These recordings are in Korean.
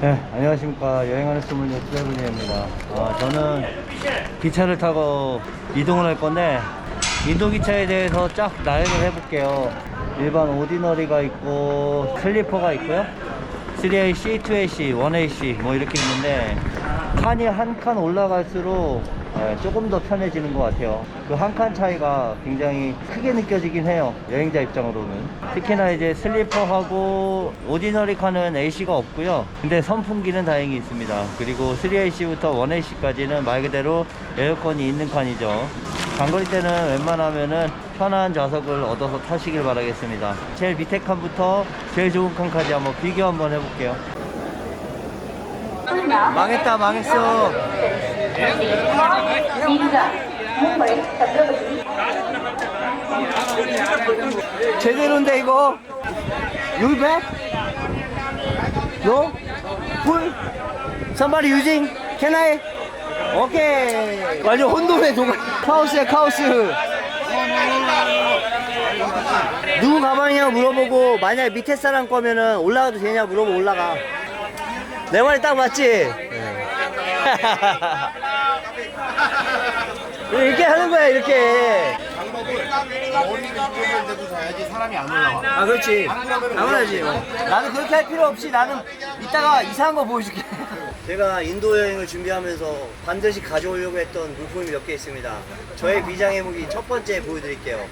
네, 안녕하십니까. 여행하는 소문의 트래블리입니다. 아, 저는 기차를 타고 이동을 할 건데, 인도 기차에 대해서 쫙 나열을 해볼게요. 일반 오디너리가 있고, 슬리퍼가 있고요. 3AC, 2AC, 1AC 뭐 이렇게 있는데, 칸이 한 칸 올라갈수록 예, 조금 더 편해지는 것 같아요. 그 한 칸 차이가 굉장히 크게 느껴지긴 해요. 여행자 입장으로는. 특히나 이제 슬리퍼하고 오디너리 칸은 AC가 없고요. 근데 선풍기는 다행히 있습니다. 그리고 3AC부터 1AC까지는 말 그대로 에어컨이 있는 칸이죠. 장거리 때는 웬만하면은 편한 좌석을 얻어서 타시길 바라겠습니다. 제일 밑에 칸부터 제일 좋은 칸까지 한번 비교 한번 해볼게요. 망했다, 망했어. 제대로인데 이거 back? No? Full? Somebody using? Can I? 오케이 완전 혼돈의 도가 카오스야 카오스 누구 가방이냐고 물어보고 만약에 밑에 사람 거면은 올라가도 되냐 물어보고 올라가 내 말이 딱 맞지? 이렇게 하는 거야 이렇게. 사람이 안 올라와. 아 그렇지. 당연하지. 뭐. 나는 그렇게 할 필요 없이 나는 이따가 이상한 거 보여줄게. 제가 인도 여행을 준비하면서 반드시 가져오려고 했던 물품이 몇 개 있습니다. 저의 비장의 무기 첫 번째 보여드릴게요.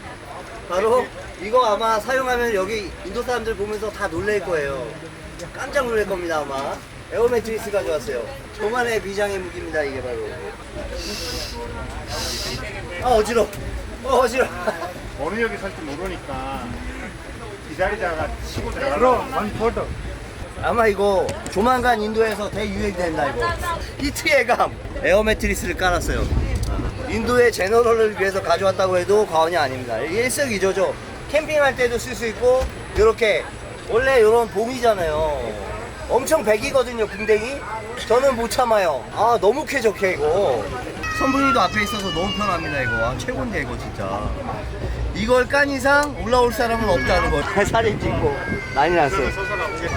바로 이거 아마 사용하면 여기 인도 사람들 보면서 다 놀랄 거예요. 깜짝 놀랄 겁니다 아마 에어매트리스 가져왔어요. 저만의 비장의 무기입니다 이게 바로. 아 어지러 워. 어, 어지러 워. 어느 역에 살지 모르니까 기다리다가 치고 들어가. 그럼 만 포도. 아마 이거 조만간 인도에서 대유행된다 이거. 히트의 감. 에어 매트리스를 깔았어요. 인도의 제너럴을 위해서 가져왔다고 해도 과언이 아닙니다. 일석이조죠. 캠핑할 때도 쓸 수 있고 이렇게 원래 이런 봉이잖아요 엄청 백이거든요 궁뎅이 저는 못 참아요 아 너무 쾌적해 이거 선풍기도 앞에 있어서 너무 편합니다 이거 아, 최고인데 이거 진짜 이걸 깐 이상 올라올 사람은 없다는 거 사진 찍고 난리 났어요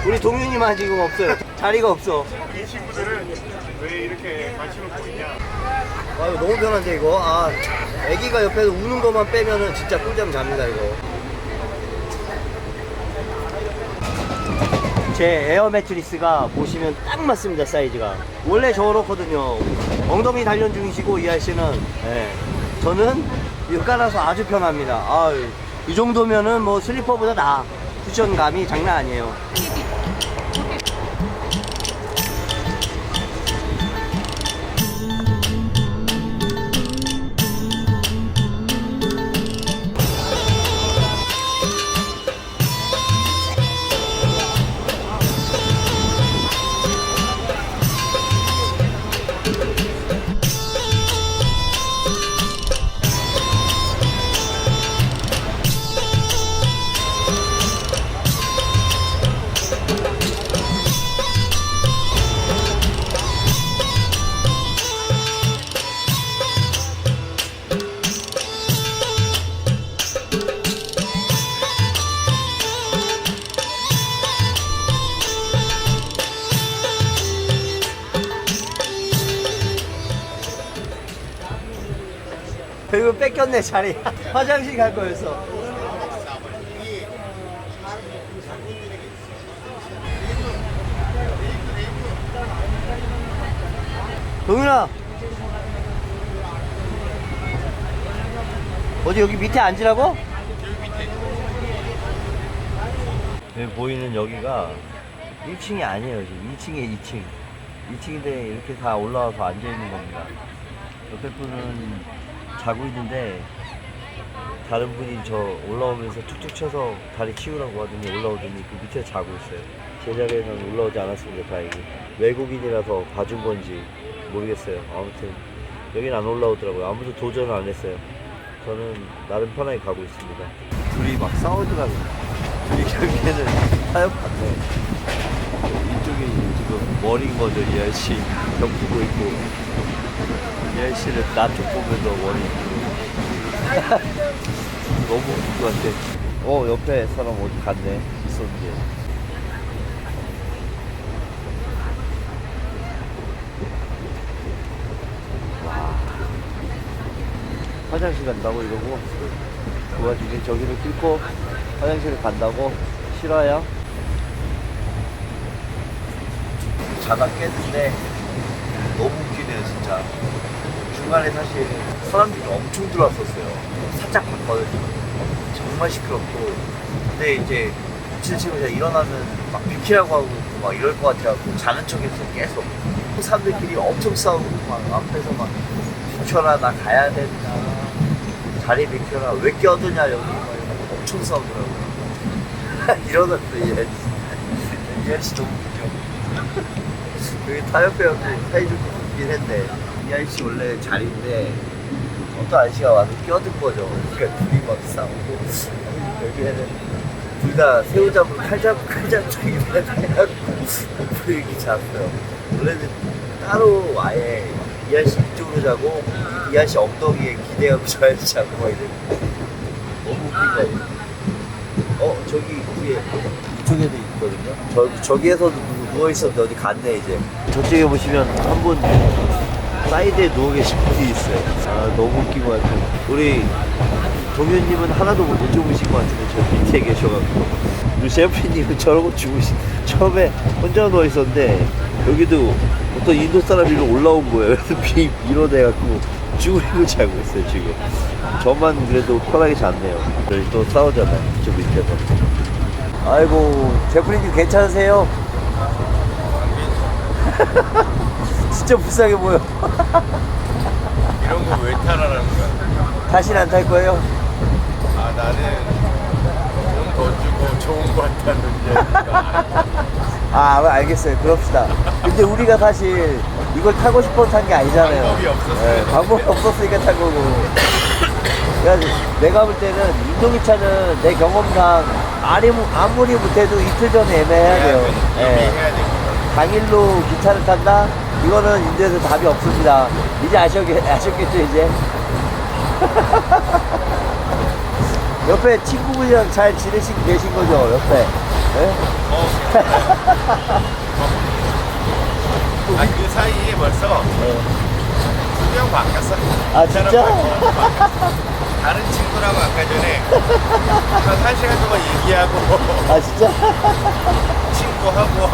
우리 동윤이만 지금 없어요. 자리가 없어. 이 친구들은 왜 이렇게 관심을 보이냐? 아, 이거 너무 편한데, 이거. 아, 애기가 옆에서 우는 것만 빼면은 진짜 꿀잠 잡니다, 이거. 제 에어 매트리스가 보시면 딱 맞습니다, 사이즈가. 원래 저렇거든요. 엉덩이 단련 중이시고, 이 아저씨는. 예. 저는 이거 깔아서 아주 편합니다. 아, 이 정도면은 뭐 슬리퍼보다 나. 쿠션감이 장난 아니에요. 뺏겼네 자리. 화장실 갈 거였어 동윤아. 어디 여기 밑에 앉으라고? 여기 보이는 여기가 1층이 아니에요 지금. 2층에 2층. 2층인데 이렇게 다 올라와서 앉아 있는 겁니다. 옆에 분은 자고 있는데 다른 분이 저 올라오면서 툭툭 쳐서 다리 치우라고 하더니 올라오더니 그 밑에 자고 있어요. 제 자리에는 올라오지 않았습니다. 다행히 외국인이라서 봐준 건지 모르겠어요. 아무튼 여긴 안 올라오더라고요. 아무도 도전을 안 했어요. 저는 나름 편하게 가고 있습니다. 둘이 막 싸우더라고요. 둘이 결국에는 타협 같네. 이쪽이 지금 머리인 거죠. 이 아저씨 겹치고 있고 열시를 남쪽 보면서 원이 너무 웃긴 것 같아. 어 옆에 사람 어디 갔네 있었는데. 와. 화장실 간다고 이러고 그 와중에 저기를 뚫고 화장실 간다고 싫어요. 자다 깼는데 너무 웃기네 진짜. 중간에 사실 사람들이 엄청 들어왔었어요. 살짝 봤거든요 정말 시끄럽고. 근데 이제 미친 친구가 일어나면 막 비키라고 하고 막 이럴 것 같아갖고 자는 척해서 계속. 사람들끼리 엄청 싸우고 막 앞에서 막 비켜라 나 가야 된다. 자리 비켜라. 왜 껴드냐 여기. 막 엄청 싸우더라고요. 이러던데 얘 이아씨 너무 웃겨. 여기 타협배 형도 사이좋게 있긴 했네 이 아저씨 원래 자리인데 어떤 아저씨가 와서 껴든 거죠. 그러니까 둘이 막 싸우고 여기에는 둘 다 새우 잡고 칼 잡고 칼 잡고 해갖고 분위기 잡고요. 원래는 따로 아예 이 아저씨 이쪽으로 자고 이 아저씨 엉덩이에 기대갖고 저 아저씨 자고 막 이러고 너무 웃긴 거예요. 어 저기 위에 이쪽에도 있거든요. 저, 저기에서도 누구 누워있었는데 어디 갔네 이제. 저쪽에 보시면 한분 사이드에 누워 계신 분이 있어요. 아 너무 웃긴 것 같아요. 우리 동현님은 하나도 못 주무신 것 같은데 저 밑에 계셔가지고. 우리 셰프님은 저러고 주무신 처음에 혼자 누워 있었는데 여기도 어떤 인도 사람이 로 올라온 거예요. 그래서 비 밀어내갖고 죽으리고 자고 있어요 지금. 저만 그래도 편하게 잤네요. 저희 또 싸우잖아요 저 밑에서. 아이고 제프리님 괜찮으세요? 진짜 불쌍해 보여 이런 거 왜 타라는 거야? 다시는 안 탈 거예요? 아 나는 돈 더 주고 좋은 거 탔는데 아 알겠어요 그럽시다 근데 우리가 사실 이걸 타고 싶어서 탄게 아니잖아요 방법이 없었어요. 네, 방법이 없었으니까 탄 거고 그래서 내가 볼 때는 인도기차는 내 경험상 아무리, 아무리 못해도 이틀 전에 예매해야 돼요 예. 돼. 당일로 기차를 탄다? 이거는 인도에서 답이 없습니다 이제 아셨겠, 아셨겠죠 이제 옆에 친구분이랑 잘 지내시고 계신 거죠 옆에 예? 아그 사이에 벌써 두명 바뀌었어. 아, 진짜? 다른 친구라고 아까 전에 한, 한 시간 동안 얘기하고 아 진짜? 친구하고 또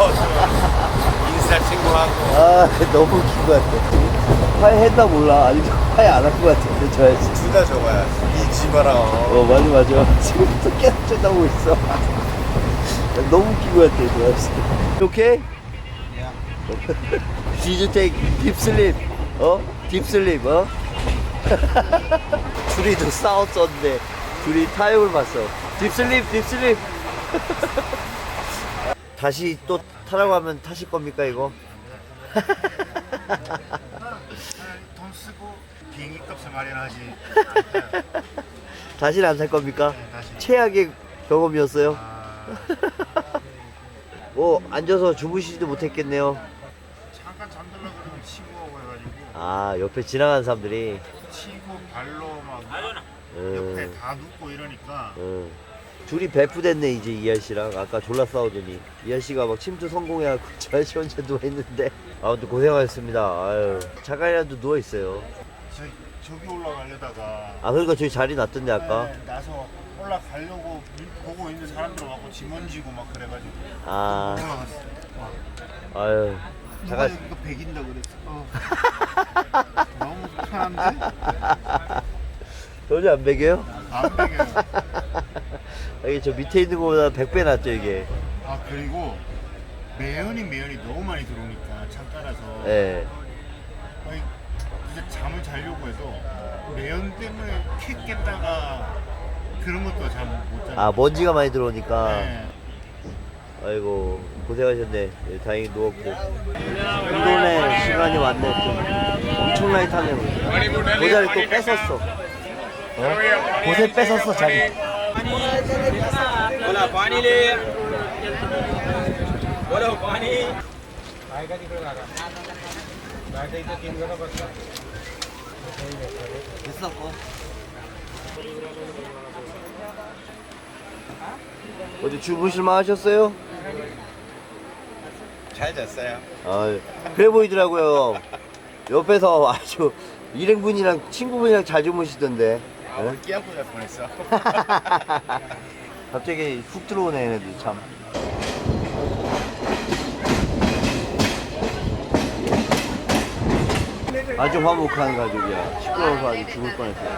인스타 친구하고 아 너무 웃긴 것 같아 화해했나 몰라 아니면 화해 안 한 것 같은데 저 아저씨 둘다 저거야. 잊지 마라. 어 맞아 맞아 지금부터 계속 쳐다보고 있어 너무 웃긴 것 같아 저 아저씨 오케이? Did you take deep sleep? 어? deep sleep 어? 둘이 또 싸웠었는데 둘이 타협을 봤어 deep sleep deep sleep 다시 또 타라고 하면 타실 겁니까 이거? 돈 쓰고 비행기 값을 마련하지. 다시는 안탈 겁니까? 다시. 최악의 경험이었어요. 아, 뭐 앉아서 주무시지도 못했겠네요. 잠깐 잠들라 그러면 치고 오고 해가지고 아 옆에 지나가는 사람들이 치고 발로 막 음, 옆에 다 눕고 이러니까 음. 둘이 배프됐네 이제 이한 씨랑 아까 졸라 싸우더니 이한 씨가 막 침투 성공해갖고 저 아저씨 혼자 누워 있는데 아무튼 고생하셨습니다. 아유 잠깐이라도 누워 있어요. 저, 저기 올라가려다가 아 그러니까 저기 자리 났던데 아까. 네, 나서 올라가려고 밀- 보고 있는 사람들 와고 짐언지고 막 그래가지고 아 올라갔어. 아유 누가 잠깐 이거 백인다 그랬어. 어. 너무 편한데? 전혀 안 베겨요? 안 백이에요. 이게 저 밑에 있는 거보다 100배 낫죠 이게. 아 그리고 매연이 매연이 너무 많이 들어오니까 창 따라서 예. 아니, 이제 잠을 자려고 해도 매연 때문에 킥 깼다가 그런 것도 잠못 자요. 아 먼지가 많이 들어오니까. 네. 아이고 고생하셨네. 예, 다행히 누웠고. 운동에 시간이 왔네. 좀 엄청나게 타네. 모자를 또 뺏었어. 어? 곳에 뺏었어 자기. बोला पाणी ले बोला पाणी 됐어. 어. 어디 주무실만 하셨어요? 잘 잤어요. 아, 그래 보이더라고요. 옆에서 아주 일행분이랑 친구분이랑 잘 주무시던데. 아, 오늘 끼안고 잘 보냈어. 갑자기 훅 들어오네 얘네들 참. 아주 화목한 가족이야. 시끄러워서 아주 죽을 뻔했어요.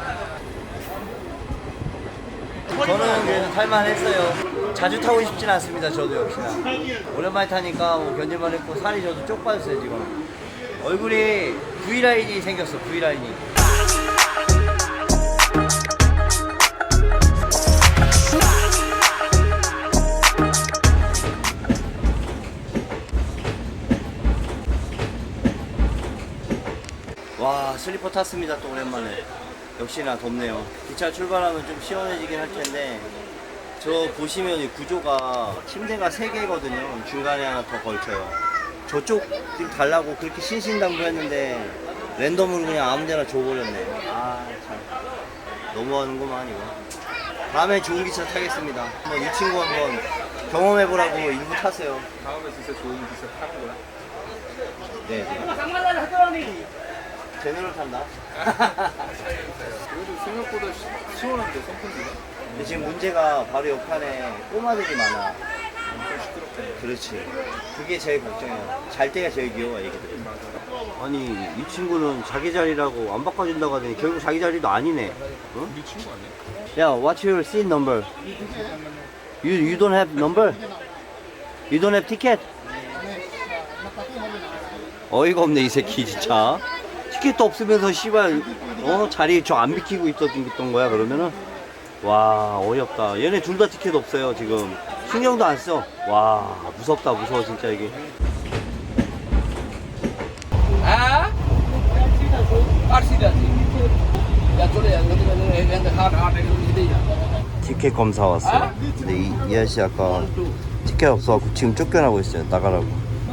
저는 그래도 탈만했어요. 자주 타고 싶진 않습니다. 저도 역시나. 오랜만에 타니까 뭐 견딜만 했고 살이 저도 쪽 빠졌어요 지금. 얼굴이 V 라인이 생겼어. V 라인이. 슬리퍼 탔습니다 또 오랜만에. 역시나 덥네요. 기차 출발하면 좀 시원해지긴 할 텐데 저 보시면 이 구조가 침대가 3개거든요. 중간에 하나 더 걸쳐요. 저쪽 좀 달라고 그렇게 신신당부했는데 랜덤으로 그냥 아무데나 줘버렸네. 아참. 너무하는구만 이거. 다음에 좋은 기차 타겠습니다. 한번 이 친구 한번 경험해보라고 일부 탔어요. 다음에 진짜 좋은 기차 타는 거야? 네 제대로 탄다 그래도 생각보다 시, 시원한데 선풍기가? 근데 지금 문제가 바로 옆판에 꼬마들이 많아. 엄청 시끄럽게 그렇지. 그게 제일 걱정이야. 잘 때가 제일 귀여워, 애기들. 아니, 이 친구는 자기 자리라고 안 바꿔준다고 하더니 결국 자기 자리도 아니네. 응? 우리 친구 아니야? 야, what's your seat number? You, you don't have number? You don't have ticket? 어이가 없네, 이 새끼, 진짜. 티켓도 없으면서, 씨발, 어? 자리 저 안 비키고 있었던 거야, 그러면은? 와, 어이없다. 얘네 둘 다 티켓 없어요, 지금. 신경도 안 써. 와, 무섭다, 무서워, 진짜 이게. Ya. 티켓 검사 왔어요. 근데 이, 이 아저씨 아까 티켓 없어갖고 지금 쫓겨나고 있어요. 나가라고.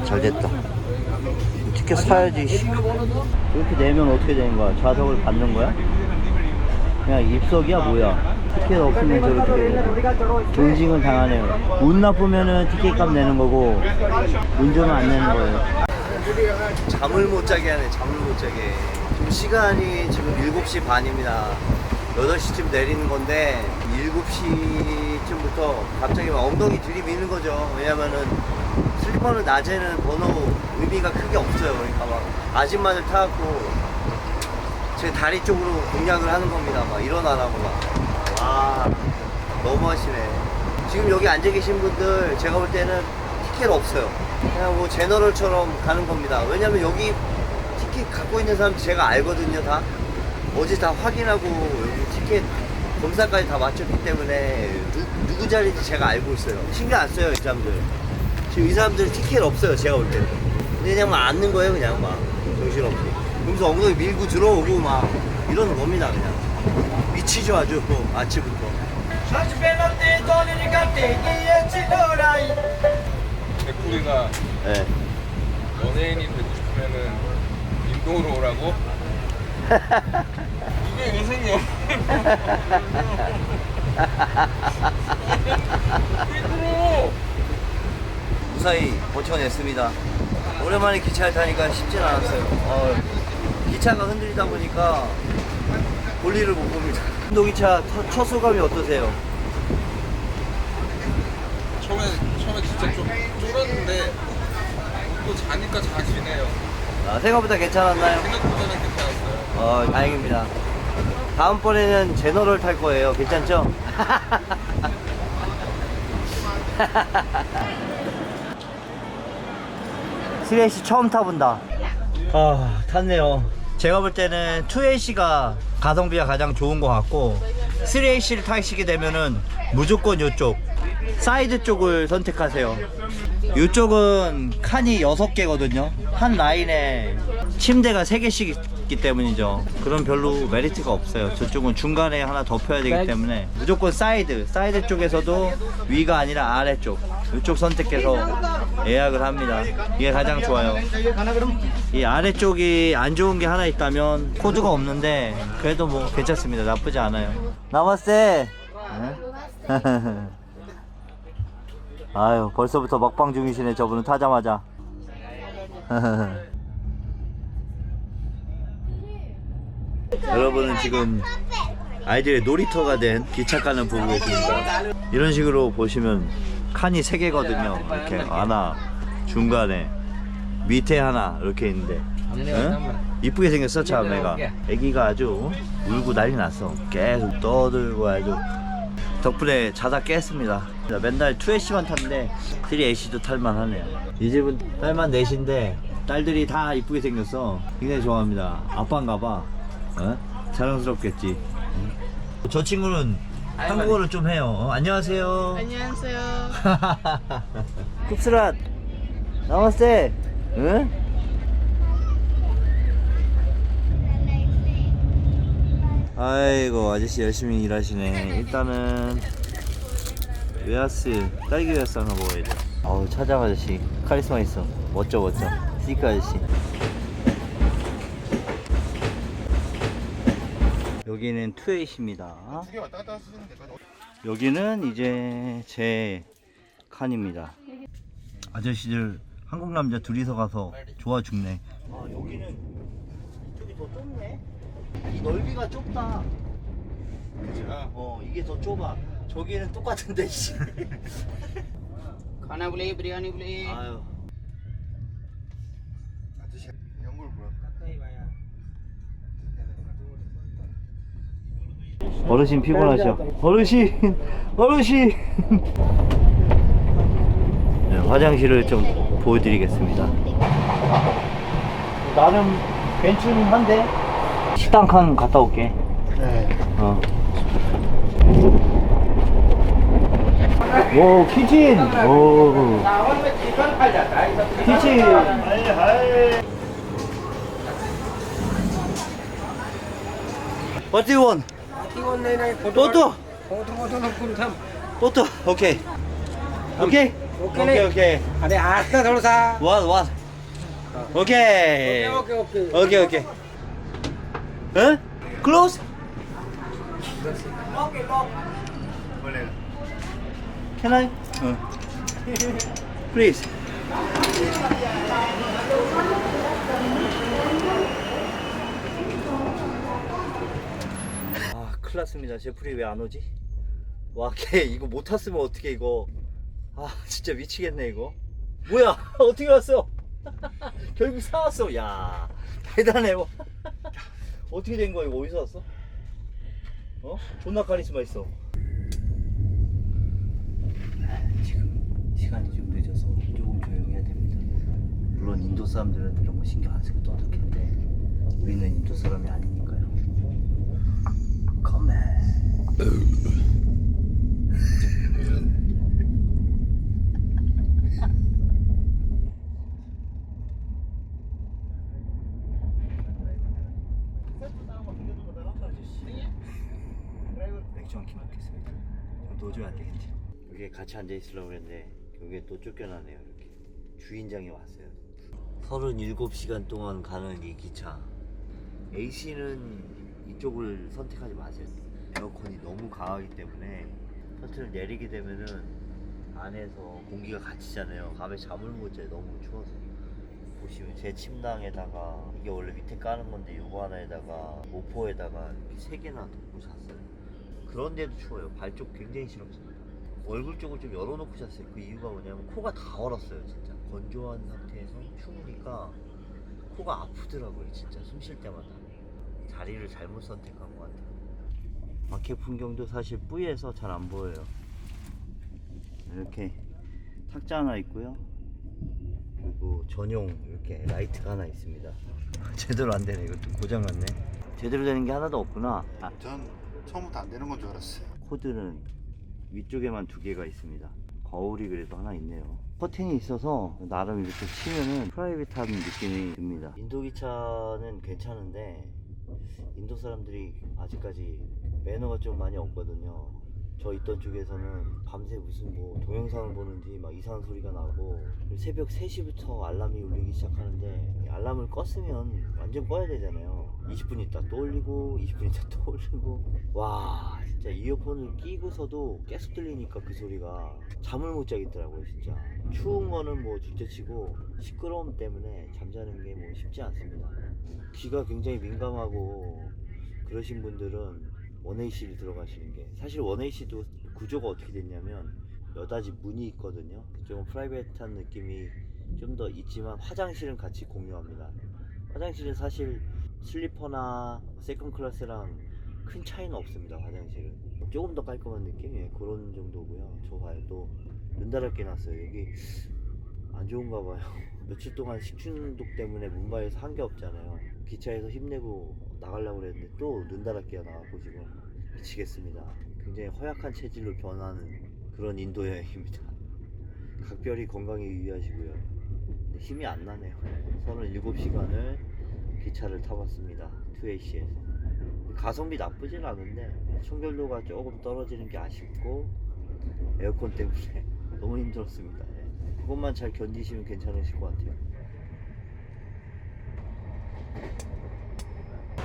잘 됐다. 티켓 사야지. 씨. 이렇게 내면 어떻게 되는 거야? 좌석을 받는 거야? 그냥 입석이야 뭐야? 티켓 없으면 저렇게 존징을 당하네요. 운 나쁘면은 티켓 값 내는 거고 운 좋으면 안 내는 거예요. 잠을 못 자게 하네. 잠을 못 자게. 지금 시간이 지금 7시 반입니다. 8시쯤 내리는 건데 7시쯤부터 갑자기 막 엉덩이 들이미는 거죠. 왜냐면은 슬리퍼는 낮에는 번호 의미가 크게 없어요. 그러니까 막 아줌마들 타갖고 제 다리 쪽으로 공략을 하는 겁니다. 막 일어나라고 막. 와, 너무 하시네. 지금 여기 앉아 계신 분들 제가 볼 때는 티켓 없어요. 그냥 뭐 제너럴처럼 가는 겁니다. 왜냐면 여기 티켓 갖고 있는 사람 제가 알거든요, 다. 어제 다 확인하고 여기 티켓 검사까지 다 마쳤기 때문에 누, 누구 자리인지 제가 알고 있어요. 신경 안 써요, 이 사람들. 지금 이 사람들 티켓 없어요, 제가 볼 때는. 근데 그냥 막 앉는 거예요, 그냥 막. 정신없이. 그러면서 엉덩이 밀고 들어오고 막 이러는 겁니다, 그냥. 미치죠, 아주. 아침부터. 백구리가 네. 연예인이 되고 싶으면은 인도로 오라고? 이게 인생이야 인도로! 무사히 버텨냈습니다. 오랜만에 기차를 타니까 쉽진 않았어요. 어, 기차가 흔들리다 보니까 볼일을 못 봅니다. 인도기차 첫, 첫 소감이 어떠세요? 처음에 처음에 진짜 좀 쫄았는데 또 자니까 자지네요 아, 생각보다 괜찮았나요? 생각보다는 괜찮았어요 어, 다행입니다. 다음번에는 제너럴 탈 거예요. 괜찮죠? 스레이시 처음 타본다. 아, 탔네요. 제가 볼 때는 2AC가 가성비가 가장 좋은 것 같고 3AC를 타시게 되면은 무조건 이쪽 사이드 쪽을 선택하세요. 이쪽은 칸이 6개거든요. 한 라인에 침대가 3개씩 있기 때문이죠. 그럼 별로 메리트가 없어요. 저쪽은 중간에 하나 덮여야 되기 때문에 무조건 사이드, 사이드 쪽에서도 위가 아니라 아래쪽 이쪽 선택해서 예약을 합니다. 이게 가장 좋아요. 이 아래쪽이 안 좋은 게 하나 있다면 코드가 없는데 그래도 뭐 괜찮습니다. 나쁘지 않아요. 나마스테. 아유 벌써부터 먹방 중이시네 저분은 타자마자. 여러분은 지금 아이들의 놀이터가 된 기차칸을 보고 계십니다. 이런 식으로 보시면 칸이 세 개거든요. 이렇게 하나 중간에 밑에 하나 이렇게 있는데 응? 이쁘게 생겼어 참애가. 애기가 아주 울고 난리 났어. 계속 떠들고 아주 덕분에 자다 깼습니다. 맨날 2H만 탔는데 3H도 탈만 하네요. 이 집은 딸만 넷인데 딸들이 다 이쁘게 생겼어. 굉장히 좋아합니다. 아빠인가 봐. 어? 자랑스럽겠지. 응? 저 친구는 한국어를 좀 해요. 어, 안녕하세요. 안녕하세요. 쿱스랏. 나마스테. 응? 아이고 아저씨 열심히 일하시네. 일단은 웨하스 딸기 웨하스 하나 먹어야 돼. 어우 차장 아저씨. 카리스마 있어. 멋져 멋져. 스니커 아저씨 여기는 투에이시입니다 두개 왔다 갔다 쓰시면 될까요? 여기는 이제 제 칸입니다. 아저씨들 한국 남자 둘이서 가서 좋아 죽네. 아 여기는 이쪽이 더 좁네. 이 넓이가 좁다. 그죠? 어 이게 더 좁아. 저기는 똑같은데 씨. खाना बोले बिरयानी बोले 아유 어르신 피곤하셔 어르신! 어르신! 네, 화장실을 좀 보여드리겠습니다. 나름 괜찮긴 한데. 식당 칸 갔다 올게. 네. 어. 오 키친! 오. 키친! 네, 네. What? 키웠네 또또. 고등 고등 군탐 또또 오케이? 오케이 오케이. 오케이. 아니 아싸 돌사. 와와. 오케이. 오케이 오케이 오케이. 오케이 응 클로즈 오케이. 어? 오케이 Can I? 응. Please. 큰일 났습니다. 제프리 왜 안 오지? 와, 걔 이거 못 탔으면 어떻게 이거. 아, 진짜 미치겠네, 이거. 뭐야? 어떻게 왔어? 결국 사왔어. 야, 대단해. 와. 어떻게 된 거야? 이거 어디서 왔어? 어? 존나 카리스마 있어. 지금 시간이 좀 늦어서 조금 조용해야 됩니다. 물론 인도 사람들은 이런 거 신경 안 쓰고 떠들 텐데 우리는 인도 사람이. 컴백. 맥주 한캔 먹겠습니다. 좀 도저히 안 되겠지. 여기에 같이 앉아 있으려고 했는데 여기에 또 쫓겨나네요. 이렇게 주인장이 왔어요. 37시간 동안 가는 이 기차. AC는 이쪽을 선택하지 마세요. 에어컨이 너무 강하기 때문에 커튼을 내리게 되면은 안에서 공기가 갇히잖아요. 밤에 잠을 못 자요. 너무 추워서. 보시면 제 침낭에다가 이게 원래 밑에 까는 건데 요거 하나에다가 모포에다가 이렇게 세 개나 놓고 잤어요. 그런데도 추워요. 발 쪽 굉장히 시렵습니다. 얼굴 쪽을 좀 열어놓고 잤어요. 그 이유가 뭐냐면 코가 다 얼었어요. 진짜 건조한 상태에서 추우니까 코가 아프더라고요. 진짜 숨 쉴 때마다 자리를 잘못 선택한 것 같아요. 밖에 풍경도 사실 뿌예서 잘 안 보여요. 이렇게 탁자 하나 있고요. 그리고 전용 이렇게 라이트가 하나 있습니다. 제대로 안 되네. 이것도 고장 났네. 제대로 되는 게 하나도 없구나. 아, 전 처음부터 안 되는 건 줄 알았어요. 코드는 위쪽에만 두 개가 있습니다. 거울이 그래도 하나 있네요. 커튼이 있어서 나름 이렇게 치면은 프라이빗한 느낌이 듭니다. 인도 기차는 괜찮은데 인도 사람들이 아직까지 매너가 좀 많이 없거든요. 저 있던 쪽에서는 밤새 무슨 뭐 동영상을 보는지 막 이상한 소리가 나고 새벽 3시부터 알람이 울리기 시작하는데 이 알람을 껐으면 완전 꺼야 되잖아요 20분 있다 또 울리고 20분 있다 또 울리고 와 진짜 이어폰을 끼고서도 계속 들리니까 그 소리가 잠을 못 자겠더라고요 진짜 추운 거는 뭐 둘째치고 시끄러움 때문에 잠자는 게 뭐 쉽지 않습니다 귀가 굉장히 민감하고 그러신 분들은 1AC를 들어가시는 게 사실 1AC도 구조가 어떻게 됐냐면 여다지 문이 있거든요. 그쪽은 프라이빗한 느낌이 좀 더 있지만 화장실은 같이 공유합니다. 화장실은 사실 슬리퍼나 세컨 클래스랑 큰 차이는 없습니다. 화장실은 조금 더 깔끔한 느낌? 예, 그런 정도고요. 저 봐요. 또 눈다랗게 놨어요. 여기 안 좋은가 봐요. 며칠 동안 식중독 때문에 문바에서 한 게 없잖아요. 기차에서 힘내고 나가려고 그랬는데 또 눈다랗게 나가고 지금 미치겠습니다. 굉장히 허약한 체질로 변하는 그런 인도 여행입니다. 각별히 건강에 유의하시고요. 힘이 안 나네요. 37시간을 기차를 타봤습니다. 2AC에서. 가성비 나쁘진 않은데 청결도가 조금 떨어지는 게 아쉽고 에어컨 때문에 너무 힘들었습니다. 예. 그것만 잘 견디시면 괜찮으실 것 같아요.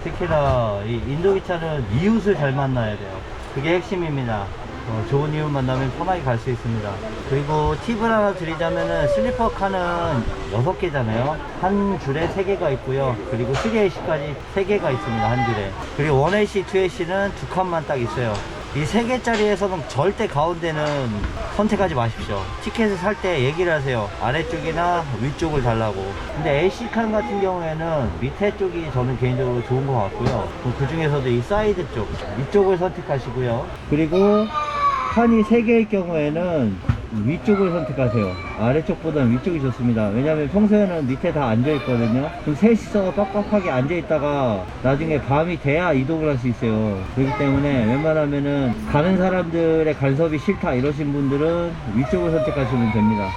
특히나 이 인도 기차는 이웃을 잘 만나야 돼요. 그게 핵심입니다. 어, 좋은 이웃 만나면 편하게 갈 수 있습니다. 그리고 팁을 하나 드리자면은 슬리퍼 칸은 6개잖아요. 한 줄에 3개가 있고요. 그리고 3AC까지 3개가 있습니다. 한 줄에. 그리고 1AC, 2AC는 두 칸만 딱 있어요. 이 3개짜리에서는 절대 가운데는 선택하지 마십시오. 티켓을 살 때 얘기를 하세요. 아래쪽이나 위쪽을 달라고. 근데 AC칸 같은 경우에는 밑에 쪽이 저는 개인적으로 좋은 것 같고요. 그 중에서도 이 사이드 쪽, 이쪽을 선택하시고요. 그리고 칸이 3개일 경우에는 위쪽을 선택하세요. 아래쪽보다는 위쪽이 좋습니다. 왜냐면 평소에는 밑에 다 앉아 있거든요. 그럼 셋이서 빡빡하게 앉아 있다가 나중에 밤이 돼야 이동을 할 수 있어요. 그렇기 때문에 웬만하면은 가는 사람들의 간섭이 싫다 이러신 분들은 위쪽을 선택하시면 됩니다.